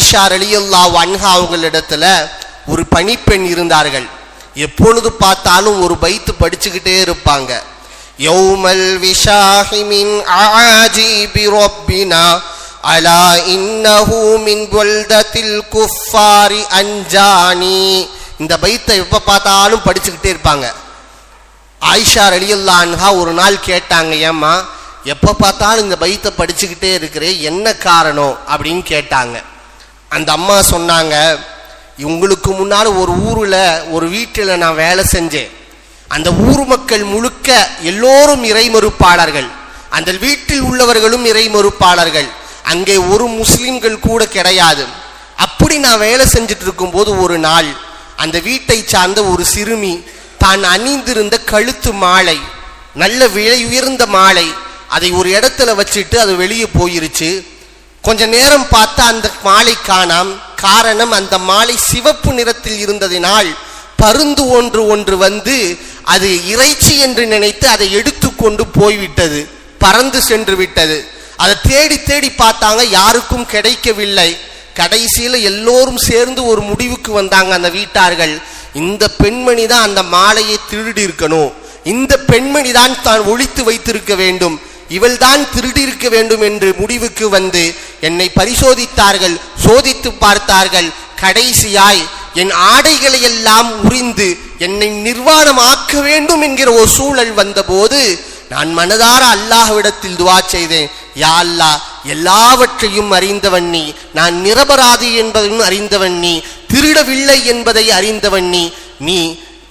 ஆயிஷா ரலியல்லா வன்ஹா அவங்களிடத்துல ஒரு பணிப்பெண் இருந்தார்கள். எப்பொழுது பார்த்தாலும் ஒரு பைத்து படிச்சுக்கிட்டே இருப்பாங்க. யௌமல் விஷாஹி ஆஜிபி ரப்பினா அலா இன்னஹு மின் வல்தத்தில் குஃபாரி அஞ்சானி. இந்த பைத்தை எப்ப பார்த்தாலும் படிச்சுக்கிட்டே இருப்பாங்க. ஆயிஷா ரலியல்லா அன்ஹா ஒரு நாள் கேட்டாங்க ஏம்மா எப்போ பார்த்தாலும் இந்த பைத்தை படிச்சுக்கிட்டே இருக்கிறே என்ன காரணம்? அப்படின்னு கேட்டாங்க. அந்த அம்மா சொன்னாங்க இவங்களுக்கு முன்னால் ஒரு ஊரில் ஒரு வீட்டில் நான் வேலை செஞ்சேன். அந்த ஊர் மக்கள் முழுக்க எல்லோரும் இறைமறுப்பாளர்கள் அந்த வீட்டில் உள்ளவர்களும் இறைமறுப்பாளர்கள் அங்கே ஒரு முஸ்லீம்கள் கூட கிடையாது. அப்படி நான் வேலை செஞ்சுட்டு இருக்கும்போது ஒரு நாள் அந்த வீட்டை சார்ந்த ஒரு சிறுமி தான் அணிந்திருந்த கழுத்து மாலை நல்ல விலை உயர்ந்த மாலை அதை ஒரு இடத்துல வச்சுட்டு அது வெளியே போயிருச்சு. கொஞ்ச நேரம் பார்த்தா அந்த மாலை காணாம் காரணம் அந்த மாலை சிவப்பு நிறத்தில் இருந்ததினால் பருந்து ஒன்று ஒன்று வந்து அது இறைச்சி என்று நினைத்து அதை எடுத்துக்கொண்டு போய்விட்டது. பறந்து சென்று விட்டது. அதை தேடி தேடி பார்த்தாங்க யாருக்கும் கிடைக்கவில்லை. கடைசியில் எல்லோரும் சேர்ந்து ஒரு முடிவுக்கு வந்தாங்க அந்த வீட்டார்கள். இந்த பெண்மணி தான் அந்த மாலையை திருடி இருக்கணும். இந்த பெண்மணி தான் தான் ஒழித்து வைத்திருக்க வேண்டும். இவள்தான் திருடியிருக்க வேண்டும் என்று முடிவுக்கு வந்து என்னை பரிசோதித்தார்கள் சோதித்து பார்த்தார்கள். கடைசியாய் என் ஆடைகளை எல்லாம் உறிந்து என்னை நிர்வாணமாக்க வேண்டும் என்கிற ஒரு சூழல் வந்தபோது நான் மனதார அல்லாஹ்விடத்தில் துவா செய்தேன். யா அல்லா எல்லாவற்றையும் அறிந்தவன் நீ. நான் நிரபராதி என்பதையும் அறிந்தவன் நீ. திருடவில்லை என்பதை அறிந்தவன் நீ. நீ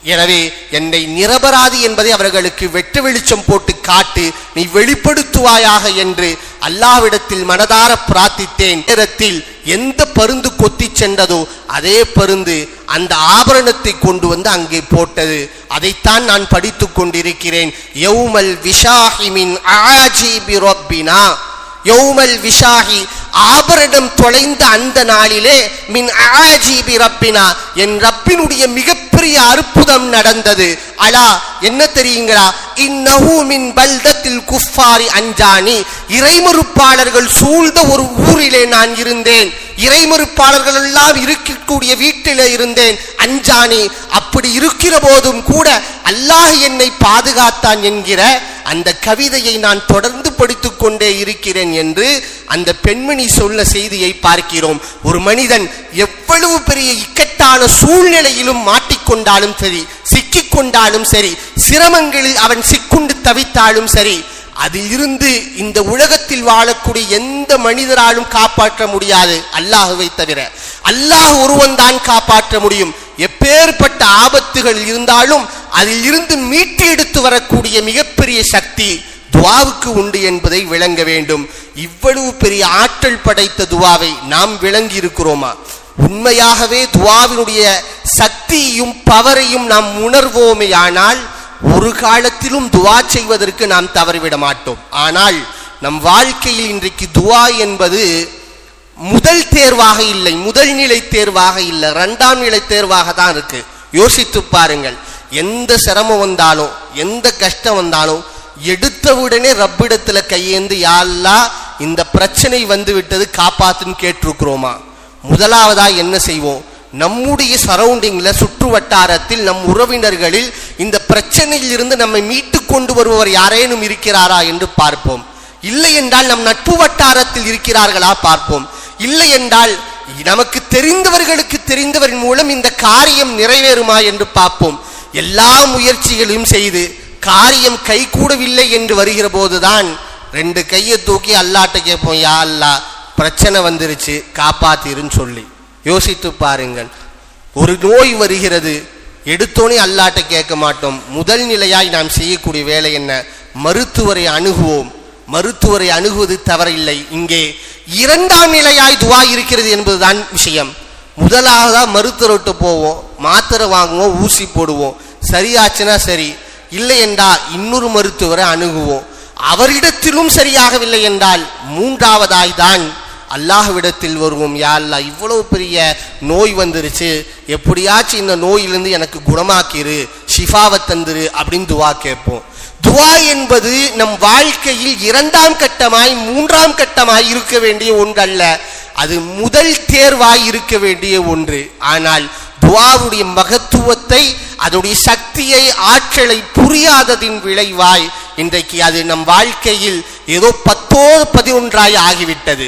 எனவே என்னை நிரபராதி என்பதை அவர்களுக்கு வெட்டு வெளிச்சம் போட்டு காட்டு நீ வெளிப்படுத்துவாயாக என்று அல்லாவிடத்தில் மனதார பிரார்த்தித்தேன். நேரத்தில் எந்த பருந்து கொத்தி சென்றதோ அதே பருந்து அந்த ஆபரணத்தை கொண்டு வந்து அங்கே போட்டது. அதைத்தான் நான் படித்துக் கொண்டிருக்கிறேன். யௌமல் விஷாஹிமின் ஆஜிபி ரப்பினா யௌமல் விஷாஹி ஆபரணம் தொலைந்த அந்த நாளிலே மின் ஆஜிபி ரப்பினா என் ரப்பினுடைய மிகப்பெரிய அற்புதம் நடந்தது. அலா என்ன தெரியுங்களா? இன்னஹு மின் பல்தத்தில் குஃபாரி அஞ்சானி. இறைமறுப்பாளர்கள் சூழ்ந்த ஒரு ஊரிலே நான் இருந்தேன். இறைமறுப்பாளர்கள் எல்லாம் இருக்கக்கூடிய வீட்டிலே இருந்தேன். அஞ்சானி அப்படி இருக்கிற போதும் கூட அல்லாஹ் என்னை பாதுகாத்தான் என்கிற அந்த கவிதையை நான் தொடர்ந்து படித்துக் கொண்டே இருக்கிறேன் என்று அந்த பெண்மணி சொல்ல செய்தியை பார்க்கிறோம். ஒரு மனிதன் எவ்வளவு பெரிய இக்கட்டான சூழ்நிலையிலும் மாற்ற கொண்டாலும் சரி சிக்கிக் கொண்டாலும் சரி சிரமங்களில் அவன் சிக்குண்டு தவித்தாலும் சரி அதிலிருந்து இந்த உலகத்தில் வாழக்கூடிய எந்த மனிதராலும் காப்பாற்ற முடியாது அல்லாஹுவை தவிர. அல்லாஹ் ஒருவன் தான் காப்பாற்ற முடியும். எப்பேற்பட்ட ஆபத்துகள் இருந்தாலும் அதில் இருந்து மீட்டு எடுத்து வரக்கூடிய மிகப்பெரிய சக்தி துவாவுக்கு உண்டு என்பதை விளங்க வேண்டும். இவ்வளவு பெரிய ஆற்றல் படைத்த துவாவை நாம் விளங்கி இருக்கிறோமா உண்மையாகவே துவாவினுடைய சக்தியும் பவரையும் நாம் உணர்வோமே ஆனால் ஒரு காலத்திலும் துவா செய்வதற்கு நாம் தவறிவிட மாட்டோம். ஆனால் நம் வாழ்க்கையில் இன்றைக்கு துவா என்பது முதல் தேர்வாக இல்லை முதல் நிலை தேர்வாக இல்லை இரண்டாம் நிலை தேர்வாக தான் இருக்கு. யோசித்து பாருங்கள் எந்த சிரமம் வந்தாலும் எந்த கஷ்டம் வந்தாலும் எடுத்தவுடனே ரப்பிடத்துல கையேந்து யாழ்லா இந்த பிரச்சனை வந்து விட்டது காப்பாத்துன்னு கேட்டிருக்கிறோமா? முதலாவதா என்ன செய்வோம்? நம்முடைய சரௌண்டிங்ல சுற்று வட்டாரத்தில் நம் உறவினர்களில் இந்த பிரச்சனையில் இருந்து நம்மை மீட்டு கொண்டு வருபவர் யாரேனும் இருக்கிறாரா என்று பார்ப்போம். இல்லை என்றால் நம் நட்பு வட்டாரத்தில் இருக்கிறார்களா பார்ப்போம். இல்லை என்றால் நமக்கு தெரிந்தவர்களுக்கு தெரிந்தவரின் மூலம் இந்த காரியம் நிறைவேறுமா என்று பார்ப்போம். எல்லா முயற்சிகளையும் செய்து காரியம் கைகூடவில்லை என்று வருகிற போதுதான் ரெண்டு கையை தூக்கி அல்லாட்ட கேட்போம் யா அல்லா பிரச்சனை வந்துருச்சு காப்பாத்திருன்னு சொல்லி. யோசித்து பாருங்கள். ஒரு நோய் வருகிறது. எடுத்தோனே அல்லாட்ட கேட்க மாட்டோம். முதல் நிலையாய் நாம் செய்யக்கூடிய வேலை என்ன? மருத்துவரை அணுகுவோம். மருத்துவரை அணுகுவது தவறில்லை. இங்கே இரண்டாம் நிலையாய் துவா இருக்கிறது என்பதுதான் விஷயம். முதலாவதா மருத்துவர்கிட்ட போவோம். மாத்திரை வாங்குவோம் ஊசி போடுவோம். சரியாச்சுன்னா சரி. இல்லை என்றால் இன்னொரு மருத்துவரை அணுகுவோம். அவரிடத்திலும் சரியாகவில்லை என்றால் மூன்றாவதாய் தான் அல்லாஹ்விடத்தில் வருவோம். யாழ்லா இவ்வளவு பெரிய நோய் வந்துருச்சு. எப்படியாச்சும் இந்த நோயிலிருந்து எனக்கு குணமாக்கிரு ஷிஃபாவை தந்துரு அப்படின்னு துவா கேட்போம். துவா என்பது நம் வாழ்க்கையில் இரண்டாம் கட்டமாய் மூன்றாம் கட்டமாய் இருக்க வேண்டிய ஒன்றல்ல. அது முதல் தேர்வாய் இருக்க வேண்டிய ஒன்று. ஆனால் துவாவுடைய மகத்துவத்தை அதோடைய சக்தியை ஆற்றலை புரியாததின் விளைவாய் இன்றைக்கு அது நம் வாழ்க்கையில் ஏதோ பத்தோ பதினொன்றாய் ஆகிவிட்டது.